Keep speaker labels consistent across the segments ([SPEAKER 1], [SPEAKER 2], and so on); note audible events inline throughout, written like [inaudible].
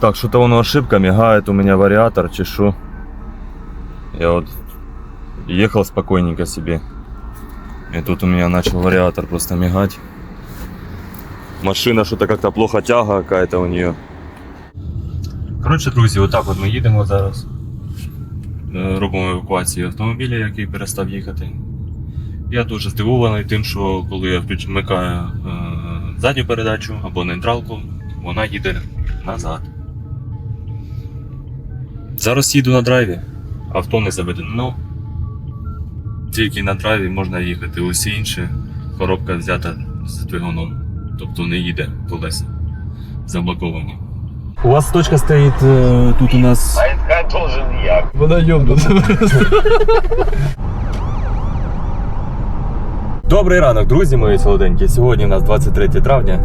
[SPEAKER 1] Так, что-то воно ошибка, мигает у меня вариатор, чешу. Я вот ехал спокойненько себе. И тут у меня начал вариатор просто мигать. Машина что-то как-то плохо тяга какая-то у нее. Коротше, друзі, отак от ми їдемо зараз. Е, Робимо евакуацію автомобіля, який перестав їхати. Я дуже здивований тим, що коли я вмикаю е, задню передачу або нейтралку, вона їде назад. Зараз їду на драйві, авто не заведено. Тільки на драйві можна їхати, усі інші коробка взята з двигуном. Тобто не їде колеса. Заблоковані. У вас точка стоїть е, тут у нас.
[SPEAKER 2] А искать должен я.
[SPEAKER 3] Вона йобнута.
[SPEAKER 1] Добрий ранок, друзі мої солоденькі. Сьогодні у нас 23 травня.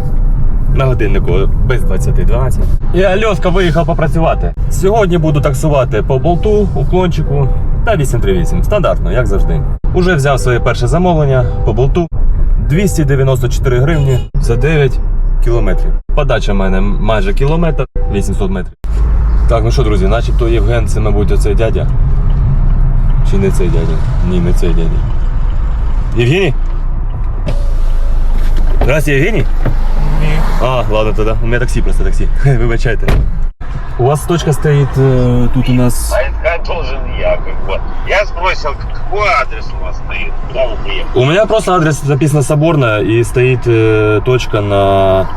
[SPEAKER 1] На годиннику без 20.12. І Альоска виїхав попрацювати. Сьогодні буду таксувати по болту, уклончику та 838. Стандартно, як завжди. Уже взяв своє перше замовлення по болту. 294 гривні за 9 кілометрів. Подача в мене майже кілометр, 800 метрів. Так, ну що, друзі, начебто Євген, це, мабуть, оцей дядя. Чи не цей дядя? Ні, не цей дядя. Евгений? Здравствуйте, Евгений? А, ладно тогда. У меня такси просто такси. [laughs] Вибачайте. У вас точка стоит э, тут у нас.
[SPEAKER 2] А искать должен я. Как бы. Я сбросил, какой адрес у вас стоит? Куда вы приехали?
[SPEAKER 1] У меня просто адрес написано Соборная и стоит э, точка на.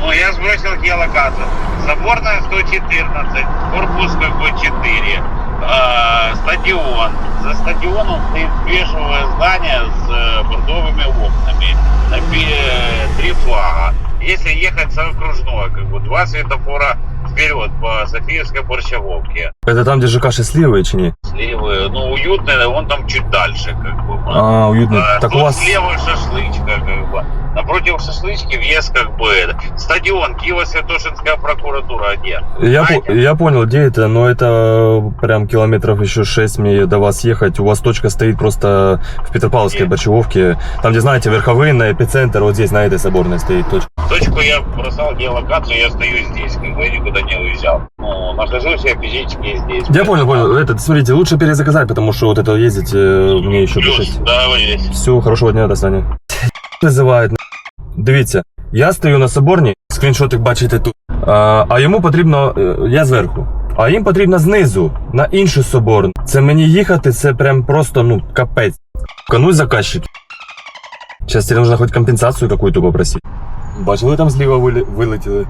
[SPEAKER 2] Ну, я сбросил геолокацию. Соборная 114, корпус как бы 4, э, стадион. За стадионом стоит бежевое здание с э, бордовыми окнами. На пе- три флага. Если ехать с окружной, как бы два светофора вперед по Софиевской борщаговке.
[SPEAKER 1] Это там, где ЖК счастливые, чи?
[SPEAKER 2] Сливы, ну, уютный, он там чуть дальше, как бы.
[SPEAKER 1] А, уютно.
[SPEAKER 2] А,
[SPEAKER 1] так у
[SPEAKER 2] тут
[SPEAKER 1] вас.
[SPEAKER 2] слева шашлычка, бы. Напротив шашлычки въезд, как бы, это. Стадион, Киево-Святошинская прокуратура, где?
[SPEAKER 1] Я, по- я понял, где это, но это прям километров еще 6 мне до вас ехать. У вас точка стоит просто в Петропавловской
[SPEAKER 2] Где?
[SPEAKER 1] Борчевовке. Там, где, знаете, Верховина, эпицентр, вот здесь на этой соборной стоит точка.
[SPEAKER 2] Точку я бросал геолокацию, я стою здесь, как бы, я никуда не уезжал. Ну, нахожусь я физически здесь.
[SPEAKER 1] Я понял, понял. Этот, смотрите, лучше перезаказать, потому что вот это ездить э, мне еще
[SPEAKER 2] Плюс,
[SPEAKER 1] пришлось.
[SPEAKER 2] договорились.
[SPEAKER 1] Все, хорошого дня, до свидания. Називають. Дивіться, я стою на соборні, скріншотик бачите тут. А, а йому потрібно. е, Я зверху. А їм потрібно знизу, на іншу соборну. Це мені їхати, це прям просто, ну, капець. Канусь заказчик. Сейчас тебе нужно хоть компенсацию какую-то попросить. Бачили, там зліва вилі... вилетіли.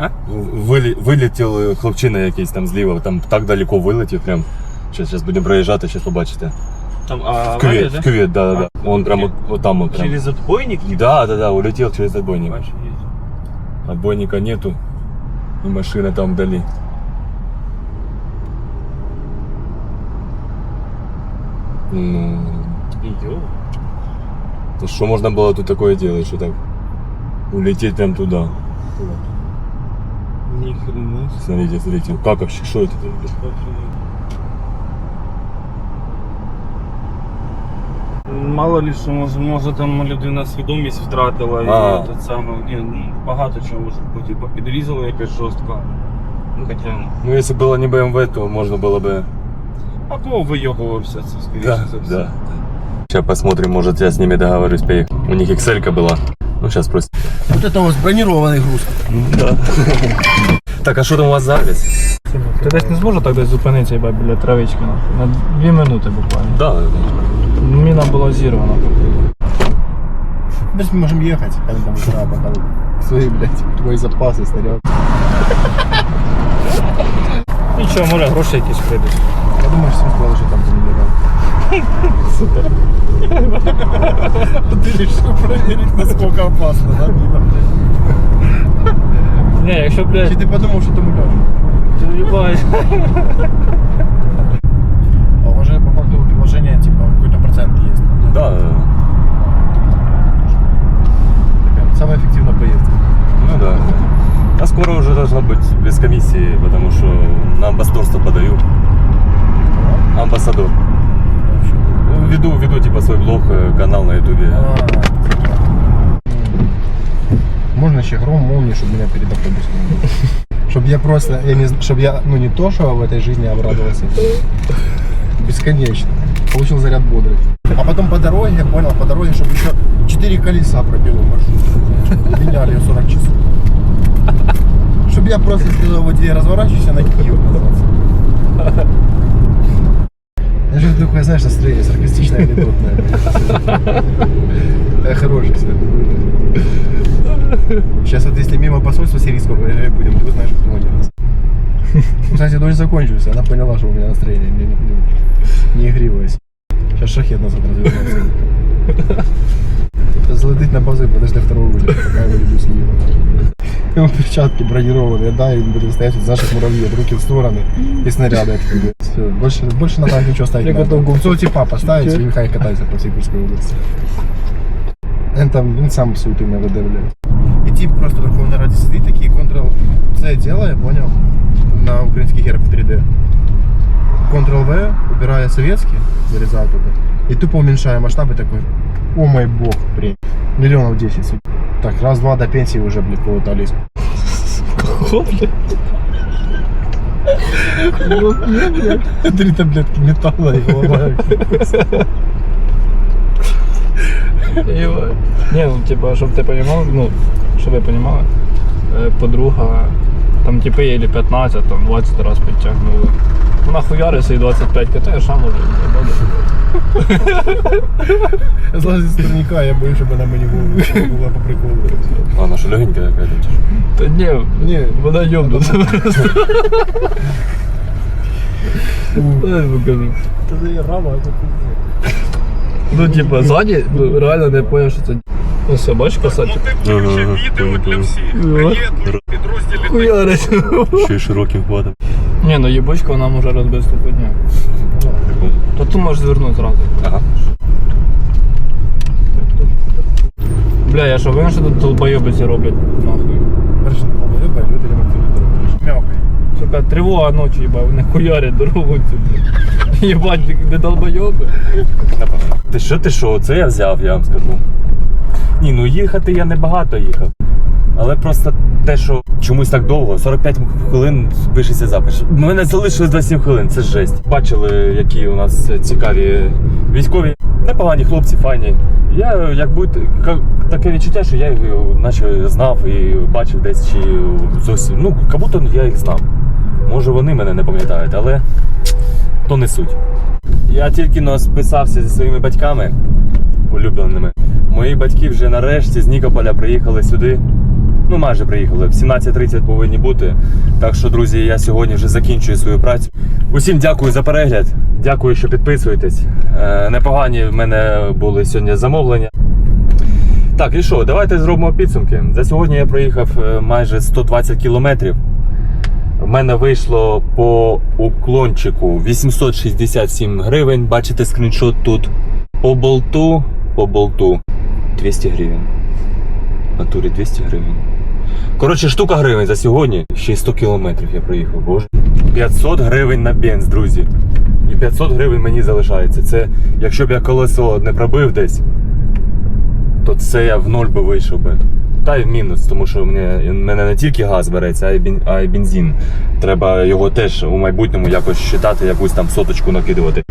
[SPEAKER 3] А?
[SPEAKER 1] Вилі... Вилетіли хлопчина якийсь там зліва, там так далеко вилетів прям. Сейчас, сейчас будемо проїжджати, сейчас побачите.
[SPEAKER 3] Там а,
[SPEAKER 1] В кювет, в кювет, да, да, да. Он прям вот, вот там вот прям.
[SPEAKER 3] Через отбойник?
[SPEAKER 1] Да, да, да, улетел через отбойник.
[SPEAKER 3] Бачу, є.
[SPEAKER 1] Отбойника нету. И машина там вдали. Ну,
[SPEAKER 3] Ідіот.
[SPEAKER 1] то что можно было тут такое делать, что так улететь прям туда?
[SPEAKER 3] Ні хрена.
[SPEAKER 1] Смотрите, смотрите, как вообще, что это?
[SPEAKER 3] Мало ли що, може, може там людина свідомість втратила
[SPEAKER 1] А.
[SPEAKER 3] і те саме. Ні, ну, багато чого може бути. Типу, підрізала якась жорстко. Ну, Хоча,
[SPEAKER 1] Ну, если было не BMW, то можно было бы...
[SPEAKER 3] або вийобувався це, скоріше
[SPEAKER 1] Да,
[SPEAKER 3] за все.
[SPEAKER 1] да. Сейчас посмотрим, может я с ними договорюсь поехать. У них XL была. Ну, сейчас просто.
[SPEAKER 4] Вот это у вас бронированный груз.
[SPEAKER 1] Да. [laughs] Так, а что там у вас за адрес?
[SPEAKER 5] Ти десь не зможеш так десь зупинитися їбать, біля травички нахуй? На дві минути буквально.
[SPEAKER 1] Да,
[SPEAKER 5] Міна була зірвана.
[SPEAKER 4] Дальше мы можем ехать, когда там утра, пока свои, блядь, твои запасы снаряд.
[SPEAKER 5] Нічого, може гроші якісь прийдуть.
[SPEAKER 4] Я думаю, что сказал, что там Супер. Ты решил проверить, насколько опасно, да, мина, блядь?
[SPEAKER 5] Ні, якщо,
[SPEAKER 4] Чи
[SPEAKER 5] блядь,
[SPEAKER 4] ти подумав, що там уляж?
[SPEAKER 5] ти їбать.
[SPEAKER 1] Да, да. да.
[SPEAKER 4] Такая Самая эффективная поездка.
[SPEAKER 1] Ну да. А скоро уже должна быть без комиссии, потому что на амбассадорство подаю. Амбассадор. Ну, веду, веду типа свой блог, э, канал на ютубе.
[SPEAKER 4] Можно еще гром, молнии, чтобы меня перед автобусом не я просто, я не, чтобы я, ну не то, что в этой жизни обрадовался. Бесконечно. Получил заряд бодрости. А потом по дороге, я понял, по дороге, чтобы еще 4 колеса пробило маршрут. Меняли ее 40 часов. Чтобы я просто сказал, вот я разворачиваюсь на Киев назад. Я же такое, знаешь, настроение саркастичное, анекдотное. Хороший сегодня. Сейчас вот если мимо посольства сирийского проезжать будем, ты узнаешь, кто они нас. Кстати, дождь закончился, она поняла, что у меня настроение не, не, не игривое. Сейчас шахет назад развернется. Сейчас залетить на базу и подожди второго вылета, пока я вылезу с нее. Ему перчатки бронированные, да, и будем стоять вот наших муравьев, руки в стороны и снаряды открыты. Все, больше, больше на танк ничего ставить
[SPEAKER 5] Я
[SPEAKER 4] не надо.
[SPEAKER 5] готов
[SPEAKER 4] Купцов типа поставить и хай катается по всей Курской области. Он там, він сам суеты не видавляє. І тип просто Верховної Раді сидить, такий Ctrl-C делає, понял? На український герб в 3D. Ctrl-V, убирає советский, вырезает это. И тупо уменьшая масштабы такой. О мой бог, блин. Миллионов 10. судя. Так, раз-два до пенсии уже, блин, полутались. Три таблетки металла и голова.
[SPEAKER 5] Єбать. Ні, ну типа, щоб ти розумів, ну, щоб ви розуміли, е, подруга, там типи її 15, там 20 раз підтягнули. Вона хуяриться і 25 катає, шану вже.
[SPEAKER 4] Злазить з турніка, я боюсь, щоб вона мені голову була по приколу.
[SPEAKER 1] Ладно, що легенька якась. чи?
[SPEAKER 5] Та ні,
[SPEAKER 4] Ні.
[SPEAKER 5] вона просто. Дай покажу.
[SPEAKER 4] Та це рама, а це
[SPEAKER 5] Ну, типа, ззаді, ну, реально не поняв, що це. Ось все, бачиш, касатик?
[SPEAKER 1] Ага, відео для всіх.
[SPEAKER 5] Хуярить.
[SPEAKER 1] Ще й широким хватом.
[SPEAKER 5] Ні, ну їбучка вона може розбити ступодня. То тут можеш звернути зразу.
[SPEAKER 1] Ага.
[SPEAKER 5] Бля, я що винен, що тут долбойобиці роблять? Нахуй.
[SPEAKER 4] Перше не люди ремонтують дорогу. Мявкай.
[SPEAKER 5] Сука, тривога ночі, їбав, вони хуярять дорогу цю. блядь. Їбать, не долбойоби.
[SPEAKER 1] Ти що, ти що? Це я взяв, я вам скажу. Ні, ну їхати я небагато їхав. Але просто те, що чомусь так довго, 45 хвилин пишеться запис. У мене залишилось 27 хвилин, це жесть. Бачили, які у нас цікаві військові. Непогані хлопці, файні. Я як будь таке відчуття, що я їх наче знав і бачив десь чи зовсім. Ну, як будто я їх знав. Може вони мене не пам'ятають, але то не суть. Я тільки но списався зі своїми батьками улюбленими. Мої батьки вже нарешті з Нікополя приїхали сюди. Ну, майже приїхали. В 17.30 повинні бути. Так що, друзі, я сьогодні вже закінчую свою працю. Усім дякую за перегляд. Дякую, що підписуєтесь. Е, непогані в мене були сьогодні замовлення. Так, і що, давайте зробимо підсумки. За сьогодні я проїхав е, майже 120 кілометрів. В мене вийшло по уклончику 867 гривень. Бачите скріншот тут. По болту, по болту 200 гривень. В натурі 200 гривень. Коротше, штука гривень за сьогодні. Ще й 100 кілометрів я проїхав, боже. 500 гривень на бенз, друзі. І 500 гривень мені залишається. Це якщо б я колесо не пробив десь, то це я в ноль би вийшов би. Та й в мінус, тому що в мене, в мене не тільки газ береться, а й, бен, а й бензин. Треба його теж у майбутньому якось считати, якусь там соточку накидувати.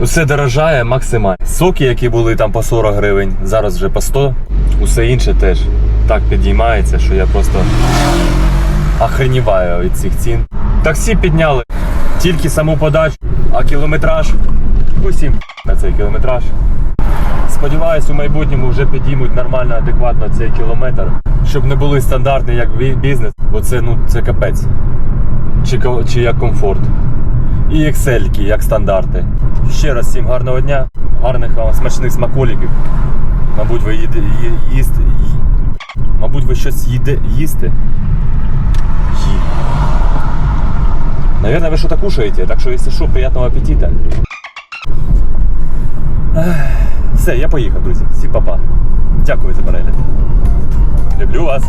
[SPEAKER 1] Усе дорожає максимально. Соки, які були там по 40 гривень, зараз вже по 100. Усе інше теж так підіймається, що я просто охреніваю від цих цін. Таксі підняли тільки саму подачу, а кілометраж усім на цей кілометраж. Сподіваюсь, у майбутньому вже підіймуть нормально, адекватно цей кілометр, щоб не були стандартні як бізнес, бо це ну це капець. Чи, чи як комфорт. І Excel, як стандарти. Ще раз всім гарного дня, гарних вам смачних смаколіків. Мабуть, ви їде, ї- їсти. ї- Мабуть, ви щось їде, їсти. Ї. Наверное, ви щось кушаєте, так що, якщо що, приятного аппетита. Все, я поїхав, друзі. Всі папа. Дякую за перегляд. Люблю вас.